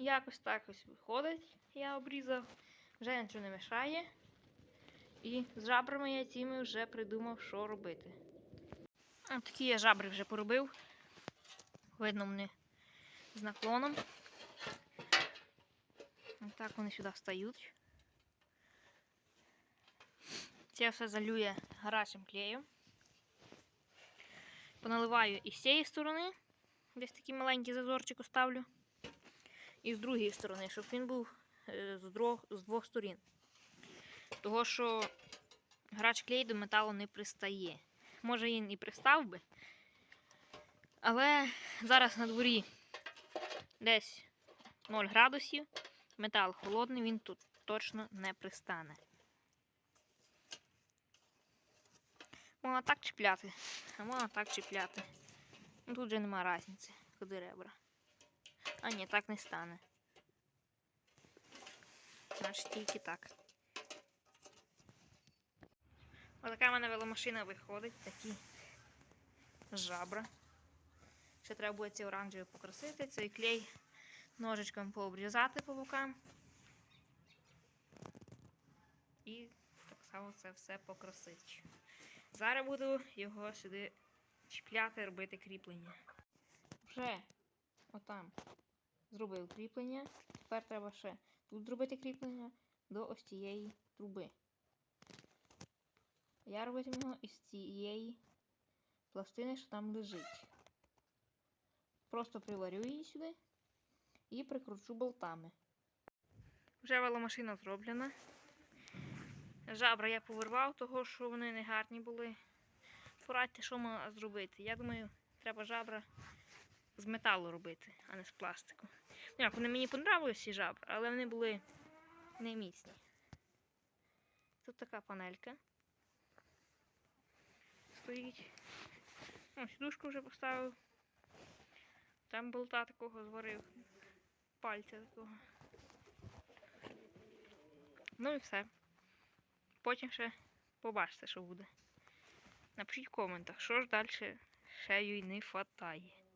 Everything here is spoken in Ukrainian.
Якось так ось виходить. Я обрізав. Вже нічого не мешає. І з жабрами я цими вже придумав, що робити. От такі я жабри вже поробив. Видно мені з наклоном. Ось так вони сюди встають. Це все залює гарячим клеєм. Поналиваю і з цієї сторони, десь такий маленький зазорчик оставлю. І з другої сторони, щоб він був е, з, двох, сторін. Того, що грач клей до металу не пристає. Може він і пристав би. Але зараз на дворі десь 0 градусів. Метал холодний, він тут точно не пристане. Можна так чіпляти, а можна так чіпляти. Ну, тут вже нема різниці, куди ребра. А ні, так не стане. Значить тільки так. Отака в мене веломашина виходить, такі жабра. Ще треба буде ці оранжеві покрасити, цей клей ножичком пообрізати по бокам. І так само це все покрасити. Зараз буду його сюди чіпляти, робити кріплення. Вже отам зробив кріплення. Тепер треба ще тут зробити кріплення до ось цієї труби. Я робитиму із цієї пластини, що там лежить. Просто приварю її сюди і прикручу болтами. Вже веломашина зроблена. Жабра я повирвав, того що вони не гарні були. Порадьте, що можна зробити. Я думаю, треба жабра з металу робити, а не з пластику. Ну, як, вони мені понравилися ці жабри, але вони були не міцні. Тут така панелька. Стоїть. Ось сідушку вже поставив. Там болта такого зварив. Пальця такого. Ну і все. Потім ще побачите, що буде. Напишіть в коментах, що ж далі ще їй не вистачає.